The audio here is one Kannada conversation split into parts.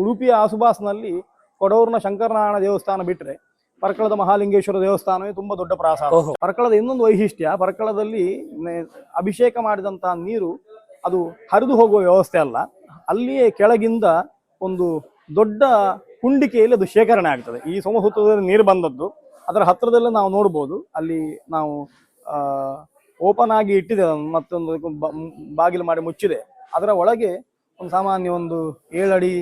ಉಡುಪಿಯ ಆಸುಬಾಸ್ನಲ್ಲಿ ಕೊಡೂರಿನ ಶಂಕರನಾರಾಯಣ ದೇವಸ್ಥಾನ ಬಿಟ್ಟರೆ ಪರ್ಕಳದ ಮಹಾಲಿಂಗೇಶ್ವರ ದೇವಸ್ಥಾನವೇ ತುಂಬಾ ದೊಡ್ಡ ಪ್ರಾಸಾದ. ಪರ್ಕಳದ ಇನ್ನೊಂದು ವೈಶಿಷ್ಟ್ಯ ಪರ್ಕಳದಲ್ಲಿ ಅಭಿಷೇಕ ಮಾಡಿದಂತಹ ನೀರು ಅದು ಹರಿದು ಹೋಗುವ ವ್ಯವಸ್ಥೆ ಅಲ್ಲ. ಅಲ್ಲಿಯೇ ಕೆಳಗಿಂದ ಒಂದು ದೊಡ್ಡ ಕುಂಡಿಕೆಯಲ್ಲಿ ಅದು ಶೇಖರಣೆ ಆಗ್ತದೆ. ಈ ಸೋಮಸೂತ್ರದಲ್ಲಿ ನೀರು ಬಂದದ್ದು. ಅದರ ಹತ್ತಿರದಲ್ಲೇ ನಾವು ನೋಡ್ಬೋದು. ಅಲ್ಲಿ ನಾವು ಓಪನ್ ಆಗಿ ಇಟ್ಟಿದೆ ಮತ್ತೊಂದು ಬಾಗಿಲು ಮಾಡಿ ಮುಚ್ಚಿದೆ. ಅದರ ಒಳಗೆ ಒಂದು ಸಾಮಾನ್ಯ ಒಂದು ಏಳಡಿ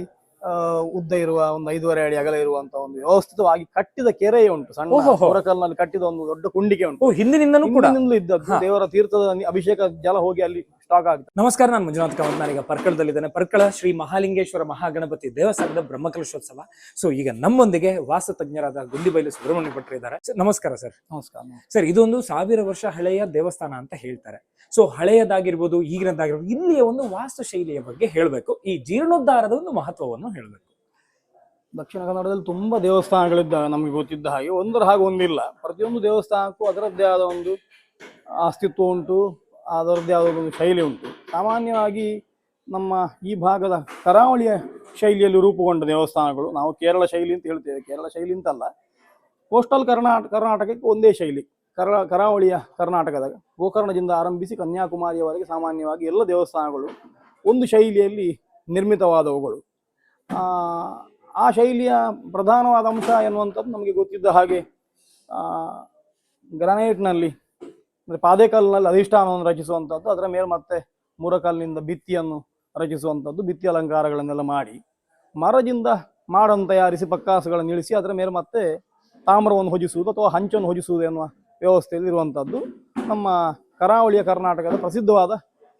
ಉದ್ದ ಇರುವ ಒಂದು ಐದೂವರೆ ಅಡಿ ಅಗಲ ಇರುವಂತ ಒಂದು ವ್ಯವಸ್ಥಿತವಾಗಿ ಕಟ್ಟಿದ ಕೆರೆ ಉಂಟು. ಸಣ್ಣ. ಹೊರಕಲ್ನಲ್ಲಿ ಕಟ್ಟಿದ ಒಂದು ದೊಡ್ಡ ಕುಂಡಿಕೆ ಉಂಟು. ಹಿಂದಿನಿಂದಲೂ ಕೂಡ? ಇದ್ದದ್ದು. ದೇವರ ತೀರ್ಥದ ಅಭಿಷೇಕ ಜಲ ಹೋಗಿ ಅಲ್ಲಿ ಸ್ಟಾಕ್ ಆಗುತ್ತೆ ನಮಸ್ಕಾರ ನಾನು ಮಂಜುನಾಥ್ ಕಾಮತ್ ನಾನೀಗ ಪರ್ಕಳದಲ್ಲಿದ್ದೇನೆ. ಪರ್ಕಳ ಶ್ರೀ ಮಹಾಲಿಂಗೇಶ್ವರ ಮಹಾಗಣಪತಿ ದೇವಸ್ಥಾನದ ಬ್ರಹ್ಮಕಲಶೋತ್ಸವ. ಸೊ ಈಗ ನಮ್ಮೊಂದಿಗೆ ವಾಸ ತಜ್ಞರಾದ ಗುಂಡಿಬೈಲು ಸುಬ್ರಹ್ಮಣ್ಯ ಭಟ್ರು ಇದ್ದಾರೆ ನಮಸ್ಕಾರ ಸರ್ ನಮಸ್ಕಾರ ಸರ್ ಇದೊಂದು ಸಾವಿರ ವರ್ಷ ಹಳೆಯ ದೇವಸ್ಥಾನ ಅಂತ ಹೇಳ್ತಾರೆ. ಸೊ ಹಳೆಯದಾಗಿರ್ಬೋದು ಈಗಿನದಾಗಿರ್ಬೋದು ಇಲ್ಲಿಯ ಒಂದು ವಾಸ್ತು ಶೈಲಿಯ ಬಗ್ಗೆ ಹೇಳಬೇಕು. ಈ ಜೀರ್ಣೋದ್ಧಾರದ ಒಂದು ಮಹತ್ವವನ್ನು ಹೇಳಬೇಕು. ದಕ್ಷಿಣ ಕನ್ನಡದಲ್ಲಿ ತುಂಬ ದೇವಸ್ಥಾನಗಳಿದ್ದಾವೆ ನಮಗೆ ಗೊತ್ತಿದ್ದ ಹಾಗೆ, ಒಂದರ ಹಾಗೆ ಒಂದಿಲ್ಲ. ಪ್ರತಿಯೊಂದು ದೇವಸ್ಥಾನಕ್ಕೂ ಅದರದ್ದೇ ಆದ ಒಂದು ಅಸ್ತಿತ್ವ ಉಂಟು, ಅದರದ್ದೇ ಆದ ಒಂದು ಶೈಲಿ ಉಂಟು. ಸಾಮಾನ್ಯವಾಗಿ ನಮ್ಮ ಈ ಭಾಗದ ಕರಾವಳಿಯ ಶೈಲಿಯಲ್ಲಿ ರೂಪುಗೊಂಡ ದೇವಸ್ಥಾನಗಳು, ನಾವು ಕೇರಳ ಶೈಲಿ ಅಂತ ಹೇಳ್ತೇವೆ. ಕೇರಳ ಶೈಲಿ ಅಂತಲ್ಲ, ಕೋಸ್ಟಲ್ ಕರ್ನಾಟಕ ಕರ್ನಾಟಕಕ್ಕೆ ಒಂದೇ ಶೈಲಿ. ಕರ ಕರಾವಳಿಯ ಕರ್ನಾಟಕದ ಗೋಕರ್ಣದಿಂದ ಆರಂಭಿಸಿ ಕನ್ಯಾಕುಮಾರಿಯವರೆಗೆ ಸಾಮಾನ್ಯವಾಗಿ ಎಲ್ಲ ದೇವಸ್ಥಾನಗಳು ಒಂದು ಶೈಲಿಯಲ್ಲಿ ನಿರ್ಮಿತವಾದವುಗಳು. ಆ, ಶೈಲಿಯ ಪ್ರಧಾನವಾದ ಅಂಶ ಎನ್ನುವಂಥದ್ದು ನಮಗೆ ಗೊತ್ತಿದ್ದ ಹಾಗೆ ಗ್ರಾನೈಟ್ನಲ್ಲಿ ಅಂದರೆ ಪಾದೆಕಲ್ನಲ್ಲಿ ಅಧಿಷ್ಠಾನವನ್ನು ರಚಿಸುವಂಥದ್ದು ಅದರ ಮೇಲೆ ಮತ್ತೆ ಮೂರಕಲ್ಲಿನಿಂದ ಭಿತ್ತಿಯನ್ನು ರಚಿಸುವಂಥದ್ದು ಭಿತ್ತಿ ಅಲಂಕಾರಗಳನ್ನೆಲ್ಲ ಮಾಡಿ ಮರದಿಂದ ಮಾಡನ್ನು ತಯಾರಿಸಿ ಪಕ್ಕಾಸುಗಳನ್ನು ಇಳಿಸಿ ಅದರ ಮೇಲೆ ಮತ್ತೆ ತಾಮ್ರವನ್ನು ಹೊಜಿಸುವುದು ಅಥವಾ ಹಂಚನ್ನು ಹೊಜಿಸುವುದು ಎನ್ನುವ ವ್ಯವಸ್ಥೆಯಲ್ಲಿ ಇರುವಂಥದ್ದು ನಮ್ಮ ಕರಾವಳಿಯ ಕರ್ನಾಟಕದ ಪ್ರಸಿದ್ಧವಾದ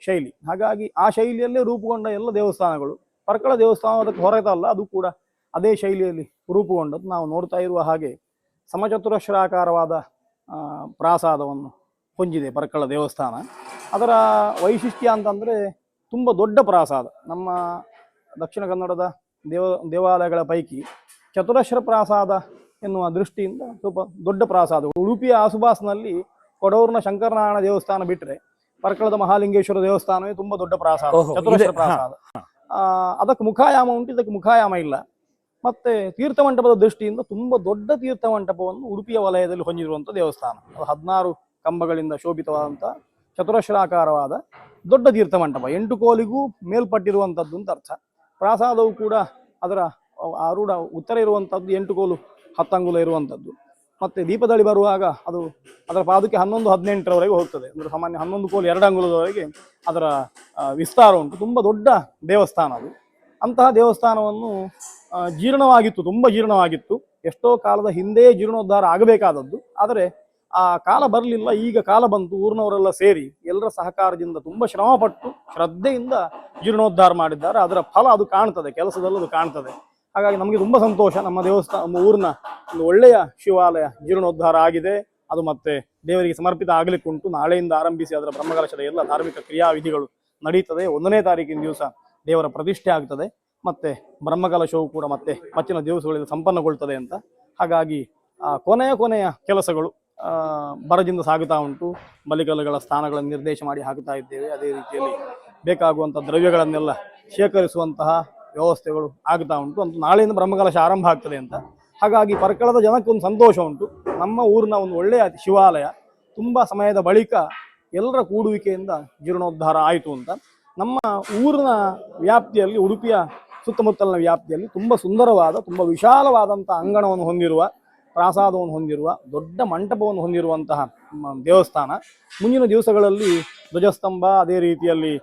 ಶೈಲಿ. ಹಾಗಾಗಿ ಆ ಶೈಲಿಯಲ್ಲೇ ರೂಪುಗೊಂಡ ಎಲ್ಲ ದೇವಸ್ಥಾನಗಳು ಪರ್ಕಳ ದೇವಸ್ಥಾನ ಅದಕ್ಕೆ ಹೊರತಲ್ಲ ಅದು ಕೂಡ ಅದೇ ಶೈಲಿಯಲ್ಲಿ ರೂಪುಗೊಂಡದ್ದು. ನಾವು ನೋಡ್ತಾ ಇರುವ ಹಾಗೆ ಸಮಚತುರಶ್ರಾಕಾರವಾದ ಪ್ರಾಸಾದವನ್ನು ಹೊಂದಿದೆ ಪರ್ಕಳ ದೇವಸ್ಥಾನ. ಅದರ ವೈಶಿಷ್ಟ್ಯ ಅಂತಂದರೆ ತುಂಬ ದೊಡ್ಡ ಪ್ರಾಸಾದ. ನಮ್ಮ ದಕ್ಷಿಣ ಕನ್ನಡದ ದೇವ ದೇವಾಲಯಗಳ ಪೈಕಿ ಚತುರಶ್ರ ಪ್ರಾಸಾದ ಎನ್ನುವ ದೃಷ್ಟಿಯಿಂದ ಸ್ವಲ್ಪ ದೊಡ್ಡ ಪ್ರಾಸಾದ. ಉಡುಪಿಯ ಆಸುಬಾಸ್ನಲ್ಲಿ ಕೊಡೂರಿನ ಶಂಕರನಾರಾಯಣ ದೇವಸ್ಥಾನ ಬಿಟ್ಟರೆ ಪರ್ಕಳದ ಮಹಾಲಿಂಗೇಶ್ವರ ದೇವಸ್ಥಾನವೇ ತುಂಬ ದೊಡ್ಡ ಪ್ರಾಸಾದ. ಚತುರಶ್ರ. ಪ್ರಾಸಾದ. ಅದಕ್ಕೆ ಮುಖಾಯಾಮ ಉಂಟು, ಇದಕ್ಕೆ ಮುಖಾಯಾಮ ಇಲ್ಲ. ಮತ್ತೆ ತೀರ್ಥಮಂಟಪದ ದೃಷ್ಟಿಯಿಂದ ತುಂಬ ದೊಡ್ಡ ತೀರ್ಥಮಂಟಪವನ್ನು ಉಡುಪಿಯ ವಲಯದಲ್ಲಿ ಹೊಂದಿರುವಂಥ ದೇವಸ್ಥಾನ. ಅದು ಹದಿನಾರು ಕಂಬಗಳಿಂದ ಶೋಭಿತವಾದಂಥ ಚತುರಶ್ರಾಕಾರವಾದ ದೊಡ್ಡ ತೀರ್ಥಮಂಟಪ. ಎಂಟು ಕೋಲಿಗೂ ಮೇಲ್ಪಟ್ಟಿರುವಂಥದ್ದು ಅಂತ ಅರ್ಥ. ಪ್ರಾಸಾದವು ಕೂಡ ಅದರ ಆರೂಢ ಉತ್ತರ ಇರುವಂಥದ್ದು ಎಂಟು ಕೋಲು ಹತ್ತಂಗುಲ ಇರುವಂಥದ್ದು ಮತ್ತೆ ದೀಪದಳಿ ಬರುವಾಗ ಅದು ಅದರ ಪಾದಕ್ಕೆ ಹನ್ನೊಂದು ಹದಿನೆಂಟರವರೆಗೆ ಹೋಗ್ತದೆ. ಅಂದರೆ ಸಾಮಾನ್ಯ ಹನ್ನೊಂದು ಕೋಲು ಎರಡು ಅಂಗುಲದವರೆಗೆ ಅದರ ವಿಸ್ತಾರ ಉಂಟು. ತುಂಬ ದೊಡ್ಡ ದೇವಸ್ಥಾನ ಅದು. ಅಂತಹ ದೇವಸ್ಥಾನವನ್ನು ಜೀರ್ಣವಾಗಿತ್ತು, ತುಂಬ ಜೀರ್ಣವಾಗಿತ್ತು. ಎಷ್ಟೋ ಕಾಲದ ಹಿಂದೆ ಜೀರ್ಣೋದ್ಧಾರ ಆಗಬೇಕಾದದ್ದು. ಆದರೆ ಆ ಕಾಲ ಬರಲಿಲ್ಲ. ಈಗ ಕಾಲ ಬಂತು, ಊರಿನವರೆಲ್ಲ ಸೇರಿ ಎಲ್ಲರ ಸಹಕಾರದಿಂದ ತುಂಬ ಶ್ರಮಪಟ್ಟು, ಶ್ರದ್ಧೆಯಿಂದ ಜೀರ್ಣೋದ್ಧಾರ ಮಾಡಿದ್ದಾರೆ. ಅದರ ಫಲ ಅದು ಕಾಣ್ತದೆ, ಕೆಲಸದಲ್ಲಿ ಅದು ಕಾಣ್ತದೆ. ಹಾಗಾಗಿ ನಮಗೆ ತುಂಬ ಸಂತೋಷ ನಮ್ಮ ದೇವಸ್ಥಾನ, ನಮ್ಮ ಊರಿನ ಒಂದು ಒಳ್ಳೆಯ ಶಿವಾಲಯ ಜೀರ್ಣೋದ್ಧಾರ ಆಗಿದೆ. ಅದು ಮತ್ತೆ ದೇವರಿಗೆ ಸಮರ್ಪಿತ ಆಗಲಿಕ್ಕೆ ಉಂಟು ನಾಳೆಯಿಂದ ಆರಂಭಿಸಿ ಅದರ ಬ್ರಹ್ಮಕಲಶದ ಎಲ್ಲ ಧಾರ್ಮಿಕ ಕ್ರಿಯಾವಿಧಿಗಳು ನಡೀತದೆ. ಒಂದನೇ ತಾರೀಕಿನ ದಿವಸ ದೇವರ ಪ್ರತಿಷ್ಠೆ ಆಗ್ತದೆ. ಮತ್ತೆ ಬ್ರಹ್ಮಕಲಶವು ಕೂಡ ಮತ್ತೆ ಮಚ್ಚಿನ ದಿವಸಗಳಿಂದ ಸಂಪನ್ನಗೊಳ್ತದೆ ಅಂತ. ಹಾಗಾಗಿ ಕೊನೆಯ ಕೊನೆಯ ಕೆಲಸಗಳು ಬರದಿಂದ ಸಾಗುತ್ತಾ ಉಂಟು. ಬಲಿಕಲ್ಲುಗಳ ಸ್ಥಾನಗಳನ್ನು ನಿರ್ದೇಶ ಮಾಡಿ ಹಾಕುತ್ತಾ ಇದ್ದೇವೆ. ಅದೇ ರೀತಿಯಲ್ಲಿ ಬೇಕಾಗುವಂಥ ದ್ರವ್ಯಗಳನ್ನೆಲ್ಲ ಶೇಖರಿಸುವಂತಹ ವ್ಯವಸ್ಥೆಗಳು ಆಗ್ತಾ ಉಂಟು. ಅಂತ ನಾಳೆಯಿಂದ ಬ್ರಹ್ಮಕಲಶ ಆರಂಭ ಆಗ್ತದೆ ಅಂತ ಹಾಗಾಗಿ ಪರ್ಕಳದ ಜನಕ್ಕೊಂದು ಸಂತೋಷ ಉಂಟು. ನಮ್ಮ ಊರಿನ ಒಂದು ಒಳ್ಳೆಯ ಶಿವಾಲಯ. ತುಂಬ ಸಮಯದ ಬಳಿಕ ಎಲ್ಲರ ಕೂಡುವಿಕೆಯಿಂದ ಜೀರ್ಣೋದ್ಧಾರ ಆಯಿತು ಅಂತ. ನಮ್ಮ ಊರಿನ ವ್ಯಾಪ್ತಿಯಲ್ಲಿ, ಉಡುಪಿಯ ಸುತ್ತಮುತ್ತಲಿನ ವ್ಯಾಪ್ತಿಯಲ್ಲಿ ತುಂಬ ಸುಂದರವಾದ, ತುಂಬ ವಿಶಾಲವಾದಂಥ ಅಂಗಣವನ್ನು ಹೊಂದಿರುವ, ಪ್ರಾಸಾದವನ್ನು ಹೊಂದಿರುವ, ದೊಡ್ಡ ಮಂಟಪವನ್ನು ಹೊಂದಿರುವಂತಹ ದೇವಸ್ಥಾನ. ಮುಂದಿನ ದಿವಸಗಳಲ್ಲಿ ಧ್ವಜಸ್ತಂಭ ಅದೇ ರೀತಿಯಲ್ಲಿ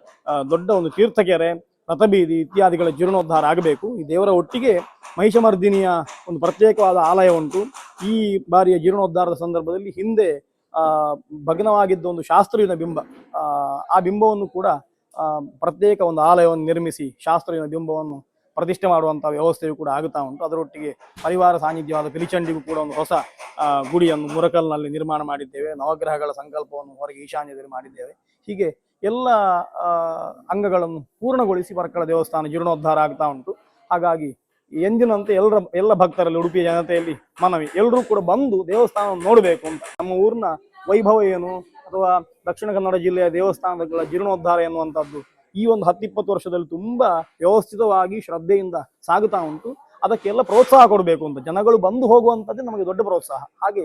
ದೊಡ್ಡ ಒಂದು ತೀರ್ಥಕೆರೆ ರಥಬೀದಿ ಇತ್ಯಾದಿಗಳ ಜೀರ್ಣೋದ್ಧಾರ ಆಗಬೇಕು. ಈ ದೇವರ ಒಟ್ಟಿಗೆ ಮಹಿಷಮರ್ದಿನಿಯ ಒಂದು ಪ್ರತ್ಯೇಕವಾದ ಆಲಯ ಉಂಟು. ಈ ಬಾರಿಯ ಜೀರ್ಣೋದ್ಧಾರದ ಸಂದರ್ಭದಲ್ಲಿ ಹಿಂದೆ ಭಗ್ನವಾಗಿದ್ದ ಒಂದು ಶಾಸ್ತ್ರೀಯ ಬಿಂಬ ಆ, ಬಿಂಬವನ್ನು ಕೂಡ ಪ್ರತ್ಯೇಕ ಒಂದು ಆಲಯವನ್ನು ನಿರ್ಮಿಸಿ ಶಾಸ್ತ್ರೀಯ ಬಿಂಬವನ್ನು ಪ್ರತಿಷ್ಠೆ ಮಾಡುವಂತಹ ವ್ಯವಸ್ಥೆಯು ಕೂಡ ಆಗುತ್ತಾ ಉಂಟು. ಅದರೊಟ್ಟಿಗೆ ಪರಿವಾರ ಸಾನ್ನಿಧ್ಯವಾದ ಪಿಲಿಚಂಡಿಗೂ ಕೂಡ ಒಂದು ಹೊಸ ಗುಡಿಯನ್ನು ಮುರಕಲ್ನಲ್ಲಿ ನಿರ್ಮಾಣ ಮಾಡಿದ್ದೇವೆ. ನವಗ್ರಹಗಳ ಸಂಕಲ್ಪವನ್ನು ಹೊರಗೆ ಈಶಾನ್ಯದಲ್ಲಿ ಮಾಡಿದ್ದೇವೆ. ಹೀಗೆ ಎಲ್ಲ ಅಂಗಗಳನ್ನು ಪೂರ್ಣಗೊಳಿಸಿ ಪರ್ಕಳ ದೇವಸ್ಥಾನ ಜೀರ್ಣೋದ್ಧಾರ ಆಗ್ತಾ ಉಂಟು. ಹಾಗಾಗಿ ಎಂದಿನಂತೆ ಎಲ್ಲರ, ಎಲ್ಲ ಭಕ್ತರಲ್ಲಿ, ಉಡುಪಿಯ ಜನತೆಯಲ್ಲಿ ಮನವಿ. ಎಲ್ಲರೂ ಕೂಡ ಬಂದು ದೇವಸ್ಥಾನ ನೋಡಬೇಕು ಅಂತ. ನಮ್ಮ ಊರಿನ ವೈಭವ ಏನು? ಅಥವಾ ದಕ್ಷಿಣ ಕನ್ನಡ ಜಿಲ್ಲೆಯ ದೇವಸ್ಥಾನಗಳ ಜೀರ್ಣೋದ್ಧಾರ ಎನ್ನುವಂಥದ್ದು ಈ ಒಂದು ಹತ್ತಿಪ್ಪತ್ತು ವರ್ಷದಲ್ಲಿ ತುಂಬಾ ವ್ಯವಸ್ಥಿತವಾಗಿ ಶ್ರದ್ಧೆಯಿಂದ ಸಾಗುತ್ತಾ ಉಂಟು. ಅದಕ್ಕೆಲ್ಲ ಪ್ರೋತ್ಸಾಹ ಕೊಡಬೇಕು ಅಂತ. ಜನಗಳು ಬಂದು ಹೋಗುವಂಥದ್ದೇ ನಮಗೆ ದೊಡ್ಡ ಪ್ರೋತ್ಸಾಹ. ಹಾಗೆ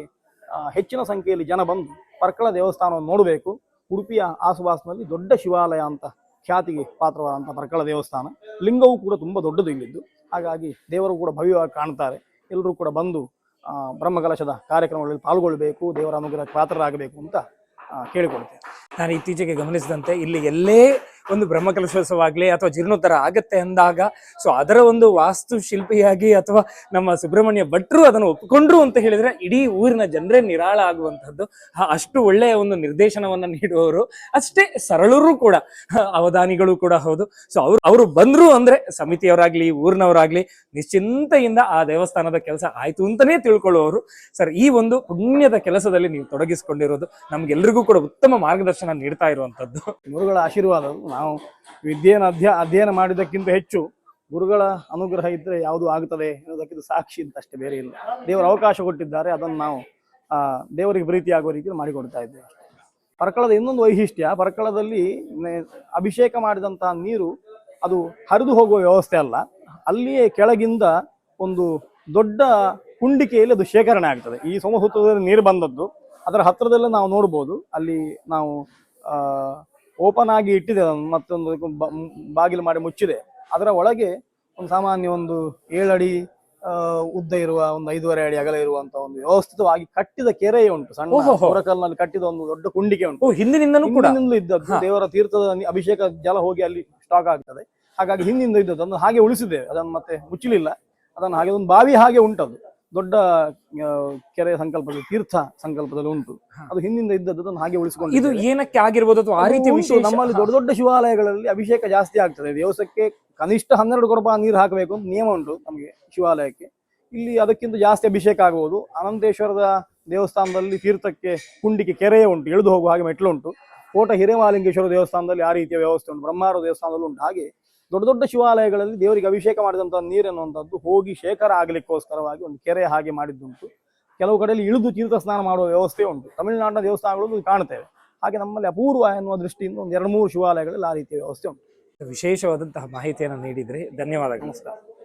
ಹೆಚ್ಚಿನ ಸಂಖ್ಯೆಯಲ್ಲಿ ಜನ ಬಂದು ಪರ್ಕಳ ದೇವಸ್ಥಾನವನ್ನು ನೋಡಬೇಕು. ಉಡುಪಿಯ ಆಸುವಾಸಿನಲ್ಲಿ ದೊಡ್ಡ ಶಿವಾಲಯ ಅಂತ ಖ್ಯಾತಿಗೆ ಪಾತ್ರವಾದಂಥ ಪರ್ಕಳ ದೇವಸ್ಥಾನ. ಲಿಂಗವೂ ಕೂಡ ತುಂಬ ದೊಡ್ಡದು ಇಲ್ಲಿದ್ದು. ಹಾಗಾಗಿ ದೇವರು ಕೂಡ ಭವ್ಯವಾಗಿ ಕಾಣ್ತಾರೆ. ಎಲ್ಲರೂ ಕೂಡ ಬಂದು ಬ್ರಹ್ಮಕಲಶದ ಕಾರ್ಯಕ್ರಮಗಳಲ್ಲಿ ಪಾಲ್ಗೊಳ್ಳಬೇಕು ದೇವರ ಅನುಗ್ರಹಕ್ಕೆ ಪಾತ್ರರಾಗಬೇಕು ಅಂತ ಕೇಳಿಕೊಳ್ತೇನೆ. ನಾನು ಇತ್ತೀಚೆಗೆ ಗಮನಿಸಿದಂತೆ ಇಲ್ಲಿ ಎಲ್ಲೇ ಒಂದು ಆಗ್ಲಿ ಅಥವಾ ಜೀರ್ಣೋದ್ಧಾರ ಆಗತ್ತೆ ಅಂದಾಗ ಸೊ ಅದರ ಒಂದು ವಾಸ್ತು ಶಿಲ್ಪಿಯಾಗಿ ಅಥವಾ ನಮ್ಮ ಸುಬ್ರಹ್ಮಣ್ಯ ಭಟ್ರು ಅದನ್ನು ಒಪ್ಪಿಕೊಂಡ್ರು ಅಂತ ಹೇಳಿದ್ರೆ ಇಡೀ ಊರಿನ ಜನರೇ ನಿರಾಳ ಆಗುವಂತಹದ್ದು ಅಷ್ಟು ಒಳ್ಳೆಯ ಒಂದು ನಿರ್ದೇಶನವನ್ನ ನೀಡುವವರು. ಅಷ್ಟೇ ಸರಳರು ಕೂಡ ಅವಧಾನಿಗಳು ಕೂಡ ಹೌದು. ಸೊ ಅವ್ರು, ಅವರು ಬಂದ್ರು ಅಂದ್ರೆ ಸಮಿತಿಯವರಾಗ್ಲಿ, ಊರಿನವರಾಗ್ಲಿ, ನಿಶ್ಚಿಂತೆಯಿಂದ ಆ ದೇವಸ್ಥಾನದ ಕೆಲಸ ಆಯ್ತು ಅಂತಾನೆ ತಿಳ್ಕೊಳ್ಳುವವರು. ಸರ್, ಈ ಒಂದು ಪುಣ್ಯದ ಕೆಲಸದಲ್ಲಿ ನೀವು ತೊಡಗಿಸಿಕೊಂಡಿರೋದು ನಮ್ಗೆಲ್ರಿಗೂ ಕೂಡ ಉತ್ತಮ ಮಾರ್ಗದರ್ಶನ ನೀಡ್ತಾ ಇರುವಂತದ್ದು ಗುರುಗಳ ಆಶೀರ್ವಾದ. ನಾವು ವಿದ್ಯೆಯನ್ನು ಅಧ್ಯ, ಅಧ್ಯಯನ ಮಾಡಿದ್ದಕ್ಕಿಂತ ಹೆಚ್ಚು ಗುರುಗಳ ಅನುಗ್ರಹ ಇದ್ದರೆ ಯಾವುದು ಆಗುತ್ತದೆ ಅನ್ನೋದಕ್ಕಿಂತ ಸಾಕ್ಷಿ ಅಂತ ಅಷ್ಟೇ ಬೇರೆ ಇಲ್ಲ. ದೇವರು ಅವಕಾಶ ಕೊಟ್ಟಿದ್ದಾರೆ, ಅದನ್ನು ನಾವು ದೇವರಿಗೆ ಪ್ರೀತಿಯಾಗುವ ರೀತಿಯಲ್ಲಿ ಮಾಡಿಕೊಡ್ತಾ ಇದ್ದೇವೆ ಪರ್ಕಳದ ಇನ್ನೊಂದು ವೈಶಿಷ್ಟ್ಯ, ಪರ್ಕಳದಲ್ಲಿ ಅಭಿಷೇಕ ಮಾಡಿದಂತಹ ನೀರು ಅದು ಹರಿದು ಹೋಗುವ ವ್ಯವಸ್ಥೆ ಅಲ್ಲ. ಅಲ್ಲಿಯೇ ಕೆಳಗಿಂದ ಒಂದು ದೊಡ್ಡ ಕುಂಡಿಕೆಯಲ್ಲಿ ಅದು ಶೇಖರಣೆ ಆಗ್ತದೆ. ಈ ಸೋಮಸೂತ್ರದಲ್ಲಿ ನೀರು ಬಂದದ್ದು, ಅದರ ಹತ್ತಿರದಲ್ಲೇ ನಾವು ನೋಡ್ಬೋದು, ಅಲ್ಲಿ ನಾವು ಓಪನ್ ಆಗಿ ಇಟ್ಟಿದೆ ಮತ್ತೊಂದು ಬಾಗಿಲು ಮಾಡಿ ಮುಚ್ಚಿದೆ. ಅದರ ಒಳಗೆ ಒಂದು ಸಾಮಾನ್ಯ ಒಂದು ಏಳಡಿ ಉದ್ದ ಇರುವ ಒಂದು ಐದೂವರೆ ಅಡಿ ಅಗಲ ಇರುವಂತ ಒಂದು ವ್ಯವಸ್ಥಿತವಾಗಿ ಕಟ್ಟಿದ ಕೆರೆ ಉಂಟು. ಸಣ್ಣ. ಹೊರಕಲ್ನಲ್ಲಿ ಕಟ್ಟಿದ ಒಂದು ದೊಡ್ಡ ಕುಂಡಿಕೆ ಉಂಟು. ಓ ಹಿಂದಿನಿಂದನೂ ಕೂಡ? ಹಿಂದಿನಿಂದಲೂ ಇದ್ದದ್ದು. ದೇವರ ತೀರ್ಥದ ಅಭಿಷೇಕ ಜಲ ಹೋಗಿ ಅಲ್ಲಿ ಸ್ಟಾಕ್ ಆಗ್ತದೆ. ಹಾಗಾಗಿ ಹಿಂದಿಂದ ಇದ್ದದ್ದು. ಅದನ್ನು ಹಾಗೆ ಉಳಿಸಿದೆ ಅದನ್ನು ಮತ್ತೆ ಮುಚ್ಚಲಿಲ್ಲ. ಅದನ್ನು ಹಾಗೆ ಒಂದು ಬಾವಿ ಹಾಗೆ ಉಂಟದು. ದೊಡ್ಡ ಕೆರೆ ಸಂಕಲ್ಪದಲ್ಲಿ ತೀರ್ಥ ಸಂಕಲ್ಪದಲ್ಲಿ ಉಂಟು. ಅದು ಹಿಂದಿಂದ ಇದ್ದದ್ದು ಅದನ್ನು ಹಾಗೆ ಇದು ಏನಕ್ಕೆ ಆಗಿರ್ಬೋದು ಅಥವಾ ಆ ರೀತಿ ವಿಷಯ ನಮ್ಮಲ್ಲಿ ದೊಡ್ಡ ದೊಡ್ಡ ಶಿವಾಲಯಗಳಲ್ಲಿ ಅಭಿಷೇಕ ಜಾಸ್ತಿ ಆಗ್ತದೆ. ದಿವಸಕ್ಕೆ ಕನಿಷ್ಠ ಹನ್ನೆರಡು ಕೊರಪ ನೀರು ಹಾಕಬೇಕು ಅಂತ ನಿಯಮ ಉಂಟು ನಮಗೆ ಶಿವಾಲಯಕ್ಕೆ. ಇಲ್ಲಿ ಅದಕ್ಕಿಂತ ಜಾಸ್ತಿ ಅಭಿಷೇಕ ಆಗಬಹುದು ಅನಂತೇಶ್ವರದ ದೇವಸ್ಥಾನದಲ್ಲಿ ತೀರ್ಥಕ್ಕೆ ಕುಂಡಿಕೆ ಕೆರೆಯ ಉಂಟು ಇಳಿದು ಹೋಗುವ ಹಾಗೆ ಮೆಟ್ಲು ಉಂಟು. ಕೋಟ ಹಿರೇಮಾಲಿಂಗೇಶ್ವರ ದೇವಸ್ಥಾನದಲ್ಲಿ ಆ ರೀತಿಯ ವ್ಯವಸ್ಥೆ ಉಂಟು ಬ್ರಹ್ಮಾರ ದೇವಸ್ಥಾನದಲ್ಲಿ ಉಂಟು. ಹಾಗೆ ದೊಡ್ಡ ದೊಡ್ಡ ಶಿವಾಲಯಗಳಲ್ಲಿ ದೇವರಿಗೆ ಅಭಿಷೇಕ ಮಾಡಿದಂತಹ ನೀರನ್ನುವಂಥದ್ದು ಹೋಗಿ ಶೇಖರ ಆಗಲಿಕ್ಕೋಸ್ಕರವಾಗಿ ಒಂದು ಕೆರೆ ಹಾಗೆ ಮಾಡಿದ್ದುಂಟು. ಕೆಲವು ಕಡೆಯಲ್ಲಿ ಇಳಿದು ತೀರ್ಥ ಸ್ನಾನ ಮಾಡುವ ವ್ಯವಸ್ಥೆ ಉಂಟು. ತಮಿಳುನಾಡಿನ ದೇವಸ್ಥಾನಗಳು ಕಾಣ್ತೇವೆ. ಹಾಗೆ ನಮ್ಮಲ್ಲಿ ಅಪೂರ್ವ ಎನ್ನುವ ದೃಷ್ಟಿಯಿಂದ ಒಂದು ಎರಡು ಮೂರು ಶಿವಾಲಯಗಳಲ್ಲಿ ಆ ರೀತಿಯ ವ್ಯವಸ್ಥೆ ಉಂಟು. ವಿಶೇಷವಾದಂತಹ ಮಾಹಿತಿಯನ್ನು ನೀಡಿದರೆ. ಧನ್ಯವಾದಗಳು. ನಮಸ್ಕಾರ.